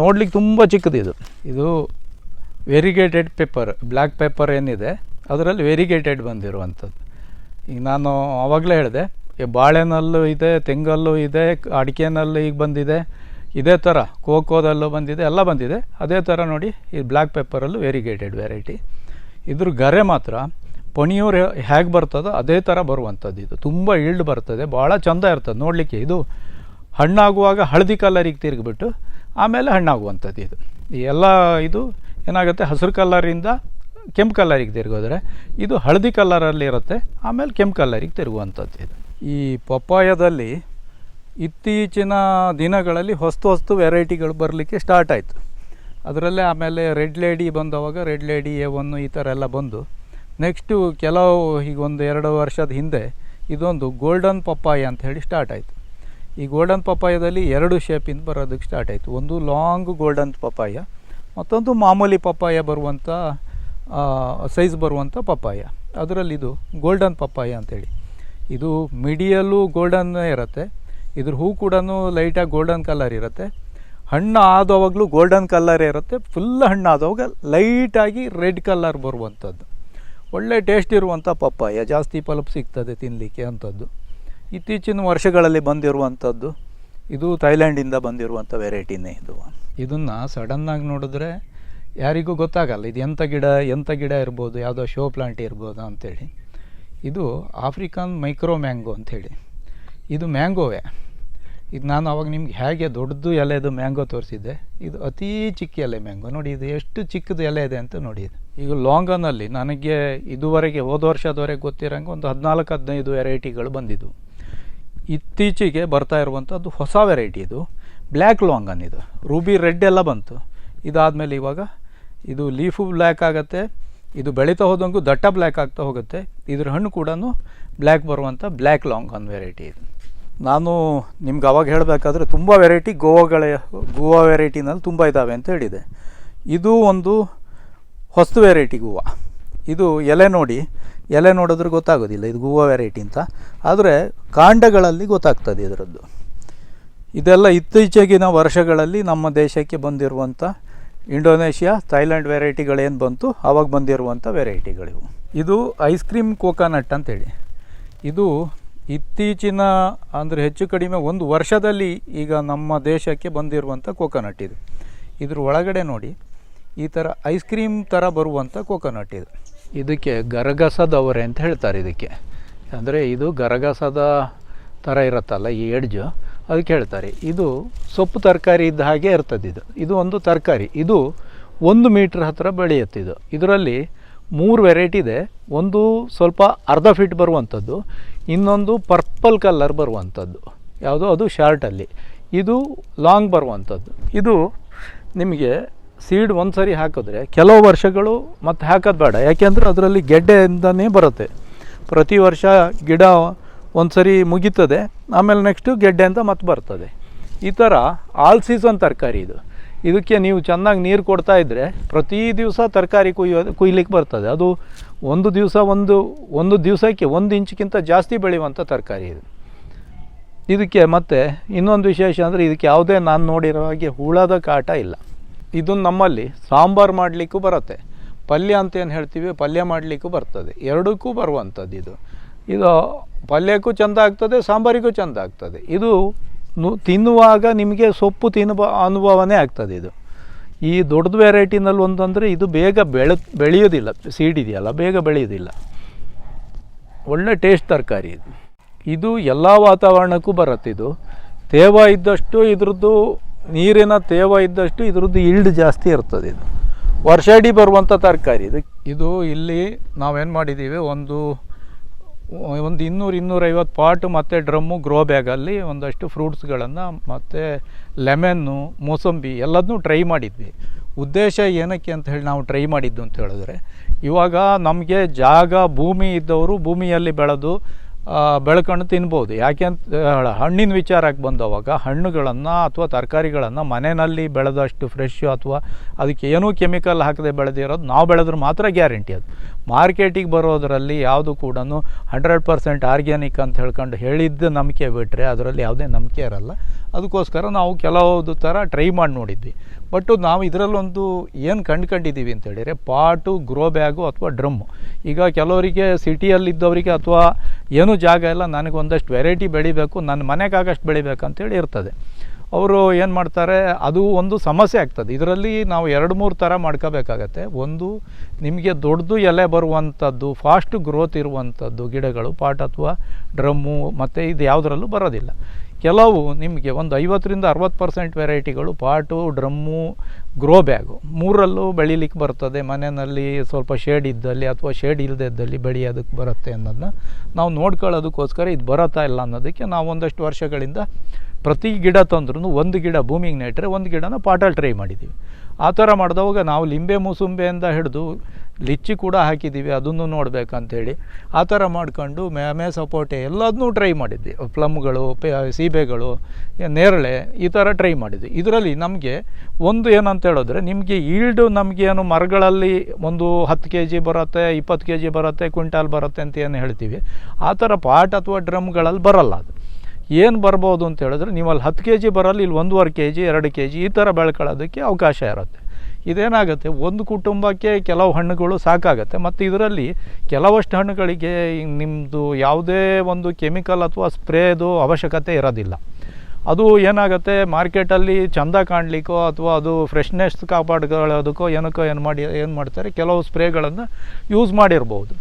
ನೋಡಲಿಕ್ಕೆ ತುಂಬ ಚಿಕ್ಕದಿದು ಇದು. ವೆರಿಗೇಟೆಡ್ ಪೇಪರ್ ಬ್ಲ್ಯಾಕ್ ಪೇಪರ್ ಏನಿದೆ, ಅದರಲ್ಲಿ ವೆರಿಗೇಟೆಡ್ ಬಂದಿರುವಂಥದ್ದು. ಈಗ ನಾನು ಆವಾಗಲೇ ಹೇಳಿದೆ ಬಾಳೆನಲ್ಲೂ ಇದೆ, ತೆಂಗಲ್ಲೂ ಇದೆ, ಅಡಿಕೆನಲ್ಲೂ ಈಗ ಬಂದಿದೆ, ಇದೇ ಥರ ಕೋಕೋದಲ್ಲೂ ಬಂದಿದೆ, ಎಲ್ಲ ಬಂದಿದೆ. ಅದೇ ಥರ ನೋಡಿ ಈ ಬ್ಲ್ಯಾಕ್ ಪೇಪರಲ್ಲೂ ವೆರಿಗೇಟೆಡ್ ವೆರೈಟಿ ಇದ್ರ ಗರೆ ಮಾತ್ರ ಪಣಿಯೂರು ಹೇಗೆ ಬರ್ತದೋ ಅದೇ ಥರ ಬರುವಂಥದ್ದು ಇದು. ತುಂಬ ಇಲ್ಡ್ ಬರ್ತದೆ ಭಾಳ ಚಂದ ಇರ್ತದೆ ನೋಡಲಿಕ್ಕೆ. ಇದು ಹಣ್ಣಾಗುವಾಗ ಹಳದಿ ಕಲರಿಗೆ ತಿರುಗಿಬಿಟ್ಟು ಆಮೇಲೆ ಹಣ್ಣಾಗುವಂಥದ್ದು ಇದು. ಎಲ್ಲ ಇದು ಏನಾಗುತ್ತೆ? ಹಸಿರು ಕಲರಿಂದ ಕೆಂಪು ಕಲರಿಗೆ ತಿರುಗೋದ್ರೆ ಇದು ಹಳದಿ ಕಲರಲ್ಲಿ ಇರುತ್ತೆ, ಆಮೇಲೆ ಕೆಂಪು ಕಲರಿಗೆ ತಿರುಗುವಂಥದ್ದು ಇದು. ಈ ಪಪ್ಪಾಯದಲ್ಲಿ ಇತ್ತೀಚಿನ ದಿನಗಳಲ್ಲಿ ಹೊಸ್ತು ಹೊಸ್ತು ವೆರೈಟಿಗಳು ಬರಲಿಕ್ಕೆ ಸ್ಟಾರ್ಟ್ ಆಯಿತು. ಅದರಲ್ಲೇ ಆಮೇಲೆ ರೆಡ್ ಲೇಡಿ ಬಂದವಾಗ ರೆಡ್ ಲೇಡಿ ಎ ಒನ್ನು ಈ ಥರ ಎಲ್ಲ ಬಂದು ನೆಕ್ಸ್ಟು ಕೆಲವು ಈಗ ಒಂದು ಎರಡು ವರ್ಷದ ಹಿಂದೆ ಇದೊಂದು ಗೋಲ್ಡನ್ ಪಪ್ಪಾಯ ಅಂತ ಹೇಳಿ ಸ್ಟಾರ್ಟ್ ಆಯಿತು. ಈ ಗೋಲ್ಡನ್ ಪಪ್ಪಾಯದಲ್ಲಿ ಎರಡು ಶೇಪಿಂದ ಬರೋದಕ್ಕೆ ಸ್ಟಾರ್ಟ್ ಆಯಿತು. ಒಂದು ಲಾಂಗ್ ಗೋಲ್ಡನ್ ಪಪ್ಪಾಯ, ಮತ್ತೊಂದು ಮಾಮೂಲಿ ಪಪ್ಪಾಯ ಬರುವಂಥ ಸೈಜ್ ಬರುವಂಥ ಪಪ್ಪಾಯ. ಅದರಲ್ಲಿ ಇದು ಗೋಲ್ಡನ್ ಪಪ್ಪಾಯ ಅಂತೇಳಿ ಇದು ಮಿಡಿಯಲ್ಲೂ ಗೋಲ್ಡನ್ ಇರುತ್ತೆ. ಇದ್ರ ಹೂ ಕೂಡ ಲೈಟಾಗಿ ಗೋಲ್ಡನ್ ಕಲರ್ ಇರುತ್ತೆ. ಹಣ್ಣು ಆದವಾಗಲೂ ಗೋಲ್ಡನ್ ಕಲ್ಲರೇ ಇರುತ್ತೆ. ಫುಲ್ ಹಣ್ಣು ಆದವಾಗ ಲೈಟಾಗಿ ರೆಡ್ ಕಲರ್ ಬರುವಂಥದ್ದು. ಒಳ್ಳೆ ಟೇಸ್ಟ್ ಇರುವಂಥ ಪಪ್ಪಾಯ, ಜಾಸ್ತಿ ಪಲ್ಪ್ ಸಿಗ್ತದೆ ತಿನ್ನಲಿಕ್ಕೆ ಅಂಥದ್ದು. ಇತ್ತೀಚಿನ ವರ್ಷಗಳಲ್ಲಿ ಬಂದಿರುವಂಥದ್ದು, ಇದು ಥೈಲ್ಯಾಂಡಿಂದ ಬಂದಿರುವಂಥ ವೆರೈಟಿನೇ ಇದು. ಇದನ್ನು ಸಡನ್ನಾಗಿ ನೋಡಿದ್ರೆ ಯಾರಿಗೂ ಗೊತ್ತಾಗಲ್ಲ. ಇದು ಎಂಥ ಗಿಡ ಎಂಥ ಗಿಡ ಇರ್ಬೋದು, ಯಾವುದೋ ಶೋ ಪ್ಲಾಂಟ್ ಇರ್ಬೋದು ಅಂಥೇಳಿ ಇದು ಆಫ್ರಿಕನ್ ಮೈಕ್ರೋ ಮ್ಯಾಂಗೋ ಅಂಥೇಳಿ. ಇದು ಮ್ಯಾಂಗೋವೇ. ಇದು ನಾನು ಅವಾಗ ನಿಮ್ಗೆ ಹೇಗೆ ದೊಡ್ಡದು ಎಲೆದು ಮ್ಯಾಂಗೋ ತೋರಿಸಿದ್ದೆ. ಇದು ಅತೀ ಚಿಕ್ಕ ಎಲೆ ಮ್ಯಾಂಗೋ. ನೋಡಿ, ಇದು ಎಷ್ಟು ಚಿಕ್ಕದು ಎಲೆ ಇದೆ ಅಂತ ನೋಡಿ ಇದು. ಈಗ ಲಾಂಗನಲ್ಲಿ ನನಗೆ ಇದುವರೆಗೆ, ಹೋದ ವರ್ಷದವರೆಗೆ ಗೊತ್ತಿರೋಂಗೆ ಒಂದು ಹದಿನಾಲ್ಕು, ಹದಿನೈದು ವೆರೈಟಿಗಳು ಬಂದಿದ್ದು. ಇತ್ತೀಚೆಗೆ ಬರ್ತಾ ಇರುವಂಥದ್ದು ಹೊಸ ವೆರೈಟಿ ಇದು. ಬ್ಲ್ಯಾಕ್ ಲಾಂಗನ್ ಇದು. ರೂಬಿ ರೆಡ್ ಎಲ್ಲ ಬಂತು. ಇದಾದಮೇಲೆ ಇವಾಗ ಇದು ಲೀಫು ಬ್ಲ್ಯಾಕ್ ಆಗುತ್ತೆ. ಇದು ಬೆಳೀತಾ ಹೋದಂಗೂ ದಟ್ಟ ಬ್ಲ್ಯಾಕ್ ಆಗ್ತಾ ಹೋಗುತ್ತೆ. ಇದ್ರ ಹಣ್ಣು ಕೂಡ ಬ್ಲ್ಯಾಕ್ ಬರುವಂಥ ಬ್ಲ್ಯಾಕ್ ಲಾಂಗನ್ ವೆರೈಟಿ ಇದು. ನಾನು ನಿಮ್ಗೆ ಅವಾಗ ಹೇಳಬೇಕಾದ್ರೆ ತುಂಬ ವೆರೈಟಿ ಗೋವಾಗಳ, ಗೋವಾ ವೆರೈಟಿನಲ್ಲಿ ತುಂಬ ಇದ್ದಾವೆ ಅಂತ ಹೇಳಿದೆ. ಇದು ಒಂದು ಹೊಸ್ತು ವೆರೈಟಿ ಗೋವಾ. ಇದು ಎಲೆ ನೋಡಿ, ಎಲೆ ನೋಡಿದ್ರೆ ಗೊತ್ತಾಗೋದಿಲ್ಲ, ಇದು ಗೋವಾ ವೆರೈಟಿ ಅಂತ. ಆದರೆ ಕಾಂಡಗಳಲ್ಲಿ ಗೊತ್ತಾಗ್ತದೆ ಇದರದ್ದು. ಇದೆಲ್ಲ ಇತ್ತೀಚೆಗಿನ ವರ್ಷಗಳಲ್ಲಿ ನಮ್ಮ ದೇಶಕ್ಕೆ ಬಂದಿರುವಂಥ ಇಂಡೋನೇಷ್ಯಾ ಥೈಲ್ಯಾಂಡ್ ವೆರೈಟಿಗಳೇನು ಬಂತು ಆವಾಗ ಬಂದಿರುವಂಥ ವೆರೈಟಿಗಳಿವು ಇದು ಐಸ್ ಕ್ರೀಮ್ ಕೋಕೋನಟ್ ಅಂತೇಳಿ. ಇದು ಇತ್ತೀಚಿನ, ಅಂದರೆ ಹೆಚ್ಚು ಕಡಿಮೆ ಒಂದು ವರ್ಷದಲ್ಲಿ ಈಗ ನಮ್ಮ ದೇಶಕ್ಕೆ ಬಂದಿರುವಂಥ ಕೋಕೋನಟ್ ಇದು. ಇದ್ರ ಒಳಗಡೆ ನೋಡಿ, ಈ ಥರ ಐಸ್ ಕ್ರೀಮ್ ಥರ ಬರುವಂಥ ಕೋಕೋನಟ್ ಇದು. ಇದಕ್ಕೆ ಗರಗಸದವರೆ ಅಂತ ಹೇಳ್ತಾರೆ ಇದಕ್ಕೆ. ಅಂದರೆ ಇದು ಗರಗಸದ ಥರ ಇರುತ್ತಲ್ಲ, ಈ ಎಡ್ಜು ಅದಕ್ಕೆ ಹೇಳ್ತಾರೆ. ಇದು ಸೊಪ್ಪು ತರಕಾರಿ ಇದ್ದ ಹಾಗೆ ಇರ್ತದೆ ಇದು. ಇದು ಒಂದು ತರಕಾರಿ. ಇದು ಒಂದು ಮೀಟ್ರ್ ಹತ್ತಿರ ಬೆಳೆಯುತ್ತಿದ್ದು ಇದು. ಇದರಲ್ಲಿ ಮೂರು ವೆರೈಟಿ ಇದೆ. ಒಂದು ಸ್ವಲ್ಪ ಅರ್ಧ ಫೀಟ್ ಬರುವಂಥದ್ದು ಇನ್ನೊಂದು ಪರ್ಪಲ್ ಕಲರ್ ಬರುವಂಥದ್ದು ಯಾವುದು ಅದು ಶಾರ್ಟಲ್ಲಿ ಇದು ಲಾಂಗ್ ಬರುವಂಥದ್ದು ಇದು ನಿಮಗೆ ಸೀಡ್ ಒಂದು ಸರಿ ಹಾಕಿದ್ರೆ, ಕೆಲವು ವರ್ಷಗಳು ಮತ್ತೆ ಹಾಕೋದು ಬೇಡ. ಯಾಕೆಂದರೆ ಅದರಲ್ಲಿ ಗೆಡ್ಡೆಯಿಂದನೇ ಬರುತ್ತೆ. ಪ್ರತಿ ವರ್ಷ ಗಿಡ ಒಂದು ಸರಿ ಮುಗೀತದೆ, ಆಮೇಲೆ ನೆಕ್ಸ್ಟು ಗೆಡ್ಡೆ ಅಂತ ಮತ್ತೆ ಬರ್ತದೆ. ಈ ಥರ ಆಲ್ ಸೀಸನ್ ತರಕಾರಿ ಇದು. ಇದಕ್ಕೆ ನೀವು ಚೆನ್ನಾಗಿ ನೀರು ಕೊಡ್ತಾ ಇದ್ದರೆ ಪ್ರತಿ ದಿವಸ ತರಕಾರಿ ಕುಯ್ಯೋದು ಕುಯ್ಲಿಕ್ಕೆ ಬರ್ತದೆ. ಅದು ಒಂದು ದಿವಸ ಒಂದು ಒಂದು ದಿವಸಕ್ಕೆ ಒಂದು ಇಂಚ್ಗಿಂತ ಜಾಸ್ತಿ ಬೆಳೆಯುವಂಥ ತರಕಾರಿ ಇದು. ಇದಕ್ಕೆ ಮತ್ತೆ ಇನ್ನೊಂದು ವಿಶೇಷ ಅಂದರೆ ಇದಕ್ಕೆ ಯಾವುದೇ ನಾನು ನೋಡಿರೋ ಹಾಗೆ ಹುಳದ ಕಾಟ ಇಲ್ಲ. ಇದು ನಮ್ಮಲ್ಲಿ ಸಾಂಬಾರು ಮಾಡಲಿಕ್ಕೂ ಬರುತ್ತೆ. ಪಲ್ಯ ಅಂತ ಏನು ಹೇಳ್ತೀವಿ? ಪಲ್ಯ ಮಾಡಲಿಕ್ಕೂ ಬರ್ತದೆ. ಎರಡಕ್ಕೂ ಬರುವಂಥದ್ದು ಇದು. ಇದು ಪಲ್ಯಕ್ಕೂ ಚೆಂದ ಆಗ್ತದೆ, ಸಾಂಬಾರಿಗೂ ಚೆಂದ ಆಗ್ತದೆ. ಇದು ತಿನ್ನುವಾಗ ನಿಮಗೆ ಸೊಪ್ಪು ತಿನ್ನುವ ಅನುಭವನೇ ಆಗ್ತದೆ ಇದು. ಈ ದೊಡ್ಡದು ವೆರೈಟಿನಲ್ಲಿ ಒಂದಂದರೆ ಇದು ಬೇಗ ಬೆಳೆ ಬೆಳೆಯೋದಿಲ್ಲ ಸೀಡ್ ಇದೆಯಲ್ಲ, ಬೇಗ ಬೆಳೆಯೋದಿಲ್ಲ ಒಳ್ಳೆ ಟೇಸ್ಟ್ ತರಕಾರಿ ಇದು. ಇದು ಎಲ್ಲ ವಾತಾವರಣಕ್ಕೂ ಬರುತ್ತೆ ಇದು. ತೇವ ಇದ್ದಷ್ಟು ಇದ್ರದ್ದು, ನೀರಿನ ತೇವ ಇದ್ದಷ್ಟು ಇದ್ರದ್ದು ಇಲ್ಡ್ ಜಾಸ್ತಿ ಇರ್ತದೆ ಇದು. ವರ್ಷ ಇಡೀ ಬರುವಂಥ ತರಕಾರಿ ಇದು. ಇದು ಇಲ್ಲಿ ನಾವೇನು ಮಾಡಿದ್ದೀವಿ, ಒಂದು ಒಂದು ಇನ್ನೂರು, ಇನ್ನೂರೈವತ್ತು ಪಾಟು ಮತ್ತು ಡ್ರಮ್ಮು, ಗ್ರೋ ಬ್ಯಾಗಲ್ಲಿ ಒಂದಷ್ಟು ಫ್ರೂಟ್ಸ್ಗಳನ್ನು ಮತ್ತು ಲೆಮನ್ನು, ಮೋಸಂಬಿ ಎಲ್ಲದನ್ನೂ ಟ್ರೈ ಮಾಡಿದ್ವಿ. ಉದ್ದೇಶ ಏನಕ್ಕೆ ಅಂತ ಹೇಳಿ ನಾವು ಟ್ರೈ ಮಾಡಿದ್ದು ಅಂತ ಹೇಳಿದ್ರೆ, ಇವಾಗ ನಮಗೆ ಜಾಗ, ಭೂಮಿ ಇದ್ದವರು ಭೂಮಿಯಲ್ಲಿ ಬೆಳೆದು ಬೆಳ್ಕೊಂಡು ತಿನ್ಬೋದು. ಯಾಕೆ ಅಂತ ಹಣ್ಣಿನ ವಿಚಾರಕ್ಕೆ ಬಂದವಾಗ ಹಣ್ಣುಗಳನ್ನು ಅಥವಾ ತರಕಾರಿಗಳನ್ನು ಮನೆಯಲ್ಲಿ ಬೆಳೆದಷ್ಟು ಫ್ರೆಶ್ ಅಥವಾ ಅದಕ್ಕೆ ಏನೂ ಕೆಮಿಕಲ್ ಹಾಕದೆ ಬೆಳೆದಿರೋದು ನಾವು ಬೆಳೆದ್ರೆ ಮಾತ್ರ ಗ್ಯಾರಂಟಿ ಅದು. ಮಾರ್ಕೆಟಿಗೆ ಬರೋದರಲ್ಲಿ ಯಾವುದು ಕೂಡ ಹಂಡ್ರೆಡ್ ಪರ್ಸೆಂಟ್ ಆರ್ಗ್ಯಾನಿಕ್ ಅಂತ ಹೇಳ್ಕೊಂಡು ಹೇಳಿದ್ದು ನಂಬಿಕೆ ಬಿಟ್ಟರೆ ಅದರಲ್ಲಿ ಯಾವುದೇ ನಂಬಿಕೆ ಇರಲ್ಲ. ಅದಕ್ಕೋಸ್ಕರ ನಾವು ಕೆಲವೊಂದು ಥರ ಟ್ರೈ ಮಾಡಿ ನೋಡಿದ್ವಿ. ಬಟ್ ನಾವು ಇದರಲ್ಲೊಂದು ಏನು ಕಂಡ್ಕೊಂಡಿದ್ದೀವಿ ಅಂತ ಹೇಳಿದರೆ ಪಾಟು ಗ್ರೋ ಬ್ಯಾಗು ಅಥವಾ ಡ್ರಮ್ಮು ಈಗ ಕೆಲವರಿಗೆ ಸಿಟಿಯಲ್ಲಿದ್ದವರಿಗೆ ಅಥವಾ ಏನೂ ಜಾಗ ಇಲ್ಲ, ನನಗೆ ಒಂದಷ್ಟು ವೆರೈಟಿ ಬೆಳಿಬೇಕು, ನನ್ನ ಮನೆಗಾಗಷ್ಟು ಬೆಳಿಬೇಕು ಅಂತೇಳಿ ಇರ್ತದೆ. ಅವರು ಏನು ಮಾಡ್ತಾರೆ, ಅದು ಒಂದು ಸಮಸ್ಯೆ ಆಗ್ತದೆ. ಇದರಲ್ಲಿ ನಾವು ಎರಡು ಮೂರು ಥರ ಮಾಡ್ಕೋಬೇಕಾಗತ್ತೆ. ಒಂದು, ನಿಮಗೆ ದೊಡ್ಡದು ಎಲೆ ಬರುವಂಥದ್ದು ಫಾಸ್ಟ್ ಗ್ರೋತ್ ಇರುವಂಥದ್ದು ಗಿಡಗಳು, ಪಾಟ್ ಅಥವಾ ಡ್ರಮ್ಮು, ಮತ್ತು ಇದು ಯಾವುದರಲ್ಲೂ ಬರೋದಿಲ್ಲ. ಕೆಲವು ನಿಮಗೆ ಒಂದು ಐವತ್ತರಿಂದ ಅರವತ್ತು ಪರ್ಸೆಂಟ್ ವೆರೈಟಿಗಳು ಪಾಟು, ಡ್ರಮ್ಮು, ಗ್ರೋ ಬ್ಯಾಗು. ಮೂರಲ್ಲೂ ಬೆಳೀಲಿಕ್ಕೆ ಬರ್ತದೆ. ಮನೆಯಲ್ಲಿ ಸ್ವಲ್ಪ ಶೇಡ್ ಇದ್ದಲ್ಲಿ ಅಥವಾ ಶೇಡ್ ಇಲ್ಲದೆ ಇದ್ದಲ್ಲಿ ಬೆಳೆಯೋದಕ್ಕೆ ಬರುತ್ತೆ ಅನ್ನೋದನ್ನ ನಾವು ನೋಡ್ಕೊಳ್ಳೋದಕ್ಕೋಸ್ಕರ ಇದು ಬರುತ್ತಾ ಇಲ್ಲ ಅನ್ನೋದಕ್ಕೆ ನಾವು ಒಂದಷ್ಟು ವರ್ಷಗಳಿಂದ ಪ್ರತಿ ಗಿಡ ತಂದ್ರೂ ಒಂದು ಗಿಡ ಭೂಮಿಗೆ ನೆಟ್ಟರೆ ಒಂದು ಗಿಡನ ಪಾಟಲ್ಲಿ ಟ್ರೈ ಮಾಡಿದ್ದೀವಿ. ಆ ಥರ ಮಾಡಿದವಾಗ ನಾವು ಲಿಂಬೆ ಮೂಸುಂಬೆಯಿಂದ ಹಿಡಿದು ಲಿಚ್ಚಿ ಕೂಡ ಹಾಕಿದ್ದೀವಿ, ಅದನ್ನು ನೋಡಬೇಕಂಥೇಳಿ ಆ ಥರ ಮಾಡ್ಕೊಂಡು ಮ್ಯಾಮೆ ಸಪೋಟೆ ಎಲ್ಲದನ್ನೂ ಟ್ರೈ ಮಾಡಿದ್ವಿ. ಪ್ಲಮ್ಗಳು, ಪೆ, ಸೀಬೆಗಳು, ನೇರಳೆ, ಈ ಥರ ಟ್ರೈ ಮಾಡಿದ್ವಿ. ಇದರಲ್ಲಿ ನಮಗೆ ಒಂದು ಏನಂತ ಹೇಳಿದ್ರೆ, ನಿಮಗೆ ಈಲ್ಡು ಏನು ಮರಗಳಲ್ಲಿ ಒಂದು ಹತ್ತು ಕೆ ಜಿ ಬರುತ್ತೆ, ಇಪ್ಪತ್ತು ಕೆ ಜಿ ಬರುತ್ತೆ, ಕ್ವಿಂಟಾಲ್ ಬರುತ್ತೆ ಅಂತ ಏನು ಹೇಳ್ತೀವಿ. ಆ ಥರ ಪಾಟ್ ಅಥವಾ ಡ್ರಮ್ಗಳಲ್ಲಿ ಬರಲ್ಲ ಅದು. ಏನು ಬರ್ಬೋದು ಅಂತ ಹೇಳಿದ್ರೆ ನೀವು ಅಲ್ಲಿ ಹತ್ತು ಕೆ ಜಿ ಬರಲ್ಲ, ಇಲ್ಲಿ ಒಂದೂವರೆ ಕೆ ಜಿ ಎರಡು ಕೆ ಜಿ ಈ ಥರ ಬೆಳ್ಕೊಳ್ಳೋದಕ್ಕೆ ಅವಕಾಶ ಇರುತ್ತೆ. ಇದೇನಾಗುತ್ತೆ? ಒಂದು ಕುಟುಂಬಕ್ಕೆ ಕೆಲವು ಹಣ್ಣುಗಳು ಸಾಕಾಗುತ್ತೆ. ಮತ್ತು ಇದರಲ್ಲಿ ಕೆಲವಷ್ಟು ಹಣ್ಣುಗಳಿಗೆ ನಿಮ್ಮದು ಯಾವುದೇ ಒಂದು ಕೆಮಿಕಲ್ ಅಥವಾ ಸ್ಪ್ರೇದು ಅವಶ್ಯಕತೆ ಇರೋದಿಲ್ಲ. ಅದು ಏನಾಗುತ್ತೆ? ಮಾರ್ಕೆಟಲ್ಲಿ ಚಂದ ಕಾಣಲಿಕ್ಕೋ ಅಥವಾ ಅದು ಫ್ರೆಶ್ನೆಸ್ ಕಾಪಾಡ್ಕೊಳ್ಳೋದಕ್ಕೋ ಏನಕ್ಕೋ ಏನು ಮಾಡಿ, ಏನು ಮಾಡ್ತಾರೆ? ಕೆಲವು ಸ್ಪ್ರೇಗಳನ್ನು ಯೂಸ್ ಮಾಡಿರ್ಬೋದು.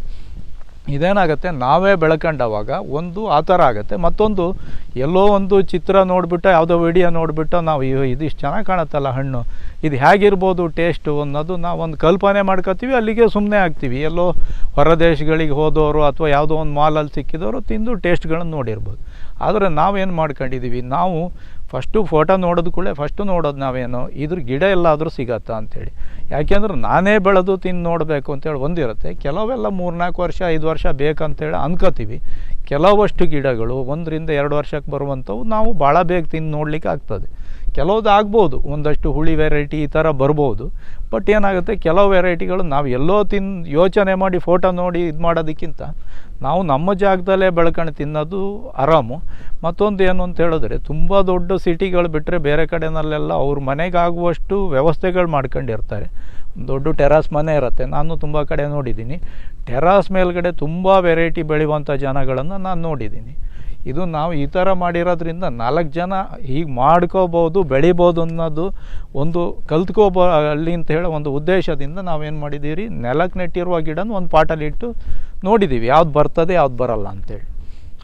ಇದೇನಾಗುತ್ತೆ? ನಾವೇ ಬೆಳ್ಕೊಂಡವಾಗ ಒಂದು ಆ ಥರ ಆಗುತ್ತೆ. ಮತ್ತೊಂದು, ಎಲ್ಲೋ ಒಂದು ಚಿತ್ರ ನೋಡಿಬಿಟ್ಟು, ಯಾವುದೋ ವಿಡಿಯೋ ನೋಡಿಬಿಟ್ಟು ನಾವು ಇದಿಷ್ಟು ಚೆನ್ನಾಗಿ ಕಾಣುತ್ತಲ್ಲ ಹಣ್ಣು. ಇದು ಹೇಗಿರ್ಬೋದು ಟೇಸ್ಟು ಅನ್ನೋದು ಒಂದು ಕಲ್ಪನೆ ಮಾಡ್ಕೋತೀವಿ, ಅಲ್ಲಿಗೆ ಸುಮ್ಮನೆ ಆಗ್ತೀವಿ. ಎಲ್ಲೋ ಹೊರ ದೇಶಗಳಿಗೆ ಹೋದವರು ಅಥವಾ ಯಾವುದೋ ಒಂದು ಮಾಲಲ್ಲಿ ಸಿಕ್ಕಿದವರು ತಿಂದು ಟೇಸ್ಟ್ಗಳನ್ನು ನೋಡಿರ್ಬೋದು. ಆದರೆ ನಾವೇನು ಮಾಡ್ಕೊಂಡಿದ್ದೀವಿ ನಾವು ಫಸ್ಟು ಫೋಟೋ ನೋಡೋದು ಕೂಡ ಫಸ್ಟು ನೋಡೋದು ನಾವೇನು? ಇದ್ರ ಗಿಡ ಎಲ್ಲಾದರೂ ಸಿಗತ್ತಾ ಅಂಥೇಳಿ ಯಾಕೆಂದ್ರೆ ನಾನೇ ಬೆಳೆದು ತಿಂದು ನೋಡಬೇಕು ಅಂತೇಳಿ ಒಂದಿರುತ್ತೆ. ಕೆಲವೆಲ್ಲ ಮೂರ್ನಾಲ್ಕು ವರ್ಷ, ಐದು ವರ್ಷ ಬೇಕಂತೇಳಿ ಅನ್ಕೋತೀವಿ. ಕೆಲವಷ್ಟು ಗಿಡಗಳು ಒಂದರಿಂದ ಎರಡು ವರ್ಷಕ್ಕೆ ಬರುವಂಥವು ನಾವು ಭಾಳ ಬೇಗ ತಿಂದು ನೋಡಲಿಕ್ಕೆ ಆಗ್ತದೆ. ಕೆಲವ್ದು ಆಗ್ಬೋದು ಒಂದಷ್ಟು ಹುಳಿ ವೆರೈಟಿ ಈ ಥರ ಬರ್ಬೋದು ಬಟ್ ಏನಾಗುತ್ತೆ, ಕೆಲವು ವೆರೈಟಿಗಳು ನಾವು ಎಲ್ಲೋ ತಿನ್, ಯೋಚನೆ ಮಾಡಿ ಫೋಟೋ ನೋಡಿ ಇದು ಮಾಡೋದಕ್ಕಿಂತ ನಾವು ನಮ್ಮ ಜಾಗದಲ್ಲೇ ಬೆಳ್ಕೊಂಡು ತಿನ್ನೋದು ಆರಾಮು. ಮತ್ತೊಂದು ಏನು ಅಂತ ಹೇಳಿದ್ರೆ, ತುಂಬ ದೊಡ್ಡ ಸಿಟಿಗಳು ಬಿಟ್ಟರೆ ಬೇರೆ ಕಡೆನಲ್ಲೆಲ್ಲ ಅವ್ರ ಮನೆಗಾಗುವಷ್ಟು ವ್ಯವಸ್ಥೆಗಳು ಮಾಡ್ಕೊಂಡಿರ್ತಾರೆ. ದೊಡ್ಡ ಟೆರಾಸ್ ಮನೆ ಇರುತ್ತೆ, ನಾನು ತುಂಬ ಕಡೆ ನೋಡಿದ್ದೀನಿ. ಟೆರಾಸ್ ಮೇಲ್ಗಡೆ ತುಂಬ ವೆರೈಟಿ ಬೆಳೆಯುವಂಥ ಜನಗಳನ್ನು ನಾನು ನೋಡಿದ್ದೀನಿ. ಇದು ನಾವು ಈ ಥರ ಮಾಡಿರೋದ್ರಿಂದ ನಾಲ್ಕು ಜನ ಹೀಗೆ ಮಾಡ್ಕೋಬೋದು, ಬೆಳಿಬೋದು ಅನ್ನೋದು ಒಂದು ಕಲ್ತ್ಕೋಬೋ ಅಲ್ಲಿ ಅಂತ ಹೇಳೋ ಒಂದು ಉದ್ದೇಶದಿಂದ ನಾವೇನು ಮಾಡಿದ್ದೀವಿ ನೆಲಕ್ಕೆ ನೆಟ್ಟಿರುವ ಗಿಡನ ಒಂದು ಪಾಟಲ್ಲಿ ಇಟ್ಟು ನೋಡಿದ್ದೀವಿ ಯಾವ್ದು ಬರ್ತದೆ, ಯಾವ್ದು ಬರಲ್ಲ ಅಂತೇಳಿ.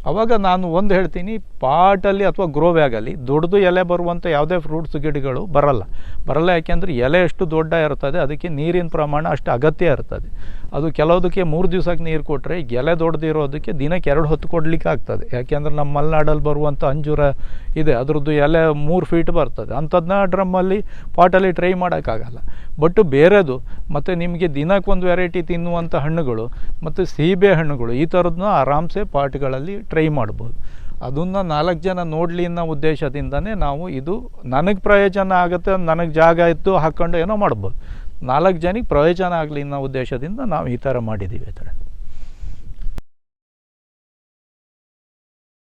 ಅವಾಗ ನಾನು ಒಂದು ಹೇಳ್ತೀನಿ, ಪಾಟಲ್ಲಿ ಅಥವಾ ಗ್ರೋ ಬ್ಯಾಗಲ್ಲಿ ದೊಡ್ಡದು ಎಲೆ ಬರುವಂಥ ಯಾವುದೇ ಫ್ರೂಟ್ಸ್ ಗಿಡಗಳು ಬರಲ್ಲ. ಬರಲ್ಲ ಯಾಕೆಂದರೆ ಎಲೆ ಎಷ್ಟು ದೊಡ್ಡ ಇರ್ತದೆ, ಅದಕ್ಕೆ ನೀರಿನ ಪ್ರಮಾಣ ಅಷ್ಟು ಅಗತ್ಯ ಇರ್ತದೆ. ಅದು ಕೆಲವುದಕ್ಕೆ ಮೂರು ದಿವ್ಸಕ್ಕೆ ನೀರು ಕೊಟ್ಟರೆ ಎಲೆ ದೊಡ್ಡದಿರೋದಕ್ಕೆ ದಿನಕ್ಕೆ ಎರಡು ಹೊತ್ತು ಕೊಡಲಿಕ್ಕೆ ಆಗ್ತದೆ. ಯಾಕೆಂದ್ರೆ ನಮ್ಮ ಮಲೆನಾಡಲ್ಲಿ ಬರುವಂಥ ಅಂಜೂರ ಇದೆ. ಅದ್ರದ್ದು ಎಲೆ ಮೂರು ಫೀಟ್ ಬರ್ತದೆ. ಅಂಥದ್ದನ್ನ ಡ್ರಮ್ಮಲ್ಲಿ ಪಾಟಲ್ಲಿ ಟ್ರೈ ಮಾಡೋಕ್ಕಾಗಲ್ಲ. ಬಟ್ ಬೇರೆದು, ಮತ್ತು ನಿಮಗೆ ದಿನಕ್ಕೆ ಒಂದು ವೆರೈಟಿ ತಿನ್ನುವಂಥ ಹಣ್ಣುಗಳು, ಮತ್ತು ಸೀಬೆ ಹಣ್ಣುಗಳು, ಈ ಥರದನ್ನ ಆರಾಮ್ಸೆ ಪಾಟ್ಗಳಲ್ಲಿ ಟ್ರೈ ಮಾಡ್ಬೋದು. ಅದನ್ನು ನಾಲ್ಕು ಜನ ನೋಡಲಿ ಅನ್ನೋ ಉದ್ದೇಶದಿಂದನೇ ನಾವು ಇದು ನನಗೆ ಪ್ರಯೋಜನ ಆಗುತ್ತೆ, ನನಗೆ ಜಾಗ ಇತ್ತು ಹಾಕ್ಕೊಂಡು ಏನೋ ಮಾಡ್ಬೋದು. ನಾಲ್ಕು ಜನಕ್ಕೆ ಪ್ರಯೋಜನ ಆಗಲಿ ಅನ್ನೋ ಉದ್ದೇಶದಿಂದ ನಾವು ಈ ಥರ ಮಾಡಿದ್ದೀವಿ ಆ